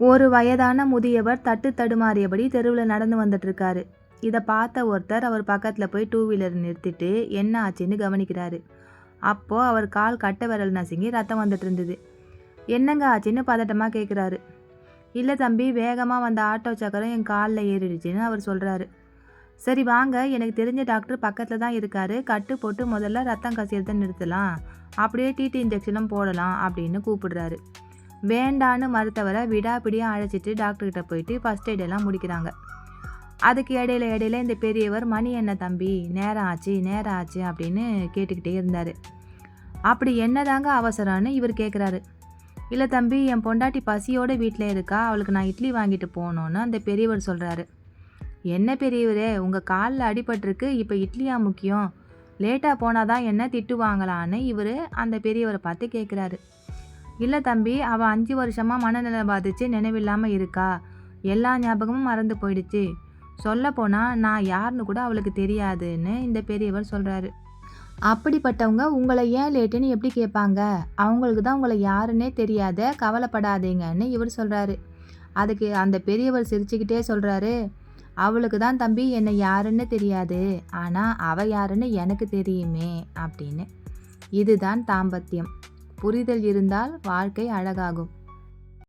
ஒரு வயதான முதியவர் தட்டு தடுமாறியபடி தெருவில் நடந்து வந்துட்டு இருக்காரு இதை பார்த்த ஒருத்தர் அவர் பக்கத்தில் போய் டூ வீலர் நிறுத்திட்டு என்ன ஆச்சுன்னு கவனிக்கிறாரு. அப்போ அவர் கால் கட்ட விரல் நசுங்கி ரத்தம் வந்துட்டு இருந்தது என்னங்க ஆச்சுன்னு பதட்டமாக கேட்குறாரு இல்லை தம்பி வேகமாக வந்த ஆட்டோ சக்கரம் என் காலில் ஏறிடுச்சுன்னு அவர் சொல்கிறாரு சரி வாங்க எனக்கு தெரிஞ்ச டாக்டர் பக்கத்தில் தான் இருக்காரு. கட்டு போட்டு முதல்ல ரத்தம் கசியறதை நிறுத்தலாம். அப்படியே டிடி இன்ஜெக்ஷனும் போடலாம் அப்படின்னு கூப்பிடுறாரு. வேண்டான்னு மருத்துவரை விடாப்பிடியாக அழைச்சிட்டு டாக்டர்கிட்ட போயிட்டு ஃபஸ்ட் எய்ட் எல்லாம் முடிக்கிறாங்க. அதுக்கு இடையில இடையில இந்த பெரியவர் மணி என்ன தம்பி? நேரம் ஆச்சு நேரம் ஆச்சு அப்படின்னு கேட்டுக்கிட்டே இருந்தார். அப்படி என்னதாங்க அவசரம்னு இவர் கேட்குறாரு இல்லை தம்பி என் பொண்டாட்டி பசியோடு வீட்டில் இருக்கா? அவளுக்கு நான் இட்லி வாங்கிட்டு போகணுன்னு அந்த பெரியவர் சொல்கிறாரு என்ன பெரியவரே உங்கள் காலில் அடிபட்டிருக்கு இப்போ இட்லியா முக்கியம்? லேட்டாக போனால் தான் என்ன திட்டு வாங்கலான்னு இவர் அந்த பெரியவரை பார்த்து கேட்குறாரு இல்லை தம்பி அவள் அஞ்சு வருஷமாக மனநிலை பாதிச்சு நினைவில்லாமல் இருக்கா? எல்லா ஞாபகமும் மறந்து போயிடுச்சு. சொல்லப்போனால் நான் யாருன்னு கூட அவளுக்கு தெரியாதுன்னு இந்த பெரியவர் சொல்கிறாரு அப்படிப்பட்டவங்க உங்களை ஏன் லேட்டுன்னு எப்படி கேட்பாங்க? அவங்களுக்கு தான் உங்களை யாருன்னே தெரியாத கவலைப்படாதீங்கன்னு இவர் சொல்கிறாரு அதுக்கு அந்த பெரியவர் சிரிச்சுக்கிட்டே சொல்கிறாரு அவளுக்கு தான் தம்பி என்னை யாருன்னு தெரியாது. ஆனால் அவள் யாருன்னு எனக்கு தெரியுமே அப்படின்னு. இதுதான் தாம்பத்தியம். புரிதல் இருந்தால் வாழ்க்கை அழகாகும்.